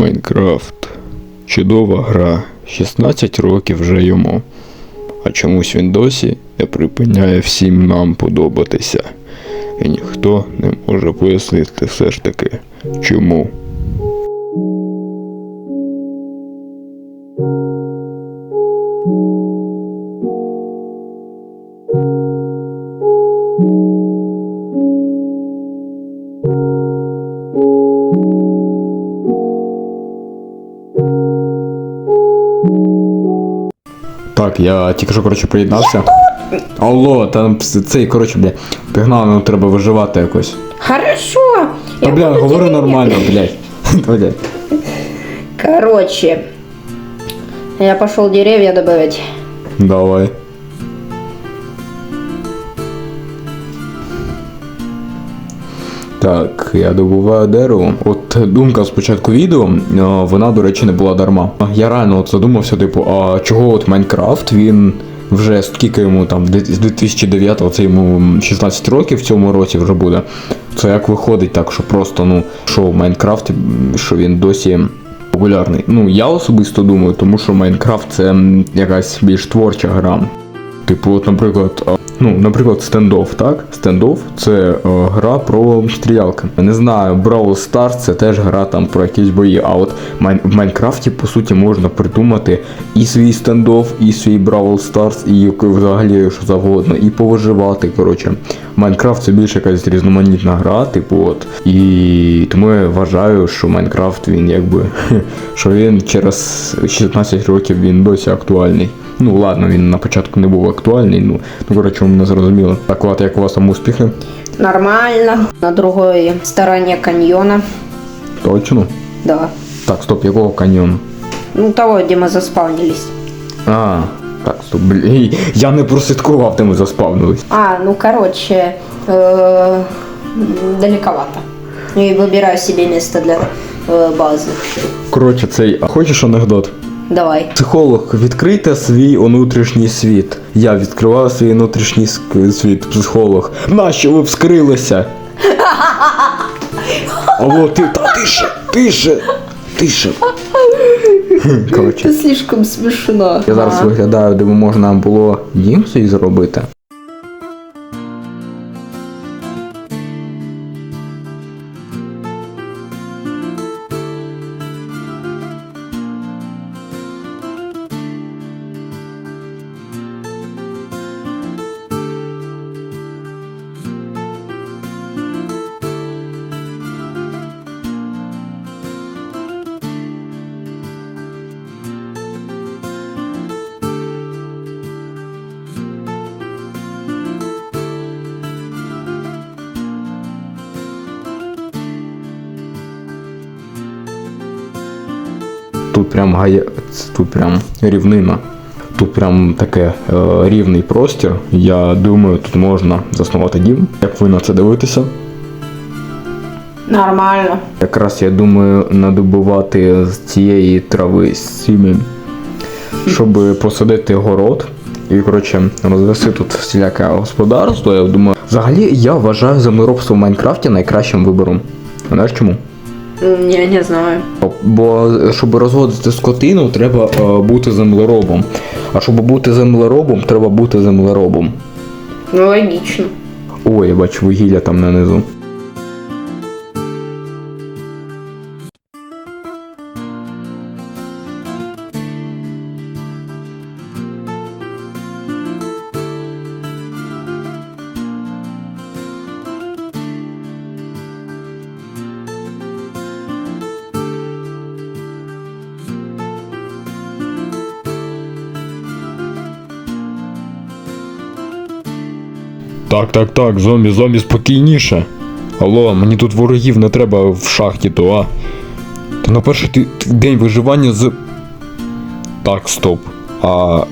Майнкрафт. Чудова гра. 16 років вже йому. А чомусь він досі не припиняє всім нам подобатися. І ніхто не може пояснити все ж таки, чому. Так, я тільки що, коротше, приєднався. Алло, там пс- цей, коротше, бля, пігнали, ну треба виживати якось. Хорошо. Та, Я бля, буду говори тебе нормально, блядь. Блядь. Короче, я пошел деревья добавить. Давай. Так, я добуваю дерево. От думка з початку відео, вона, до речі, не була дарма. Я реально от задумався, типу, а чого от Майнкрафт, він вже скільки йому там, з 2009 це йому 16 років в цьому році вже буде. Це як виходить так, що просто, ну, що в Майнкрафті, що він досі популярний. Ну, я особисто думаю, тому що Майнкрафт це якась більш творча гра. Типу, от, наприклад, ну, наприклад, стендофф, так? Стендофф це е, гра про стрілялки. Не знаю, Brawl Stars це теж гра там про якісь бої. А от в Майнкрафті, по суті, можна придумати і свій стендофф, і свій Brawl Stars, і взагалі що завгодно, і повиживати. Коротше, Майнкрафт це більш якась різноманітна гра, типу, от. І тому я вважаю, що Майнкрафт він якби що він через 16 років він досі актуальний. Ну ладно, він на початку не був актуальний, ну, ну коротше, ви мене зрозуміли. Так, Влад, як у вас там успіхи? Нормально. На другой стороне каньона. Точно? Да. Так, стоп, якого каньйону? Ну, того, где мы заспавнились. А, так, стоп, блін, я не прослідкував, де ми заспавнились. А, ну, короче, э, далековато. И выбираю себе место для э, базы. Коротше, цей, а хочеш анекдот? Давай. Психолог, відкрийте свій внутрішній світ. Я відкриваю свій внутрішній світ, психолог. Нащо ви вскрилися? Алло, ти, та тише, тише, тише. Короче. Коротше. Это слишком смішно. Я зараз виглядаю, де можна було їм собі зробити. Тут прям гає... тут прям рівнина. Тут прям таке е, рівний простір. Я думаю, тут можна заснувати дім. Як ви на це дивитеся? Нормально. Якраз я думаю надобувати з цієї трави сім'ї, щоб посадити город. І, коротше, розвести тут всіляке господарство. Я думаю, взагалі я вважаю землеробство в Майнкрафті найкращим вибором. Знаєш чому? Я не знаю. Бо щоб розводити скотину, треба е, бути землеробом. А щоб бути землеробом, треба бути землеробом. Ну, логічно. Ой, я бачу вугілля там нанизу. Так, так, так, зомбі, зомбі, спокійніше. Алло, мені тут ворогів не треба в шахті, то а. Та на перший день виживання з. Так, стоп. А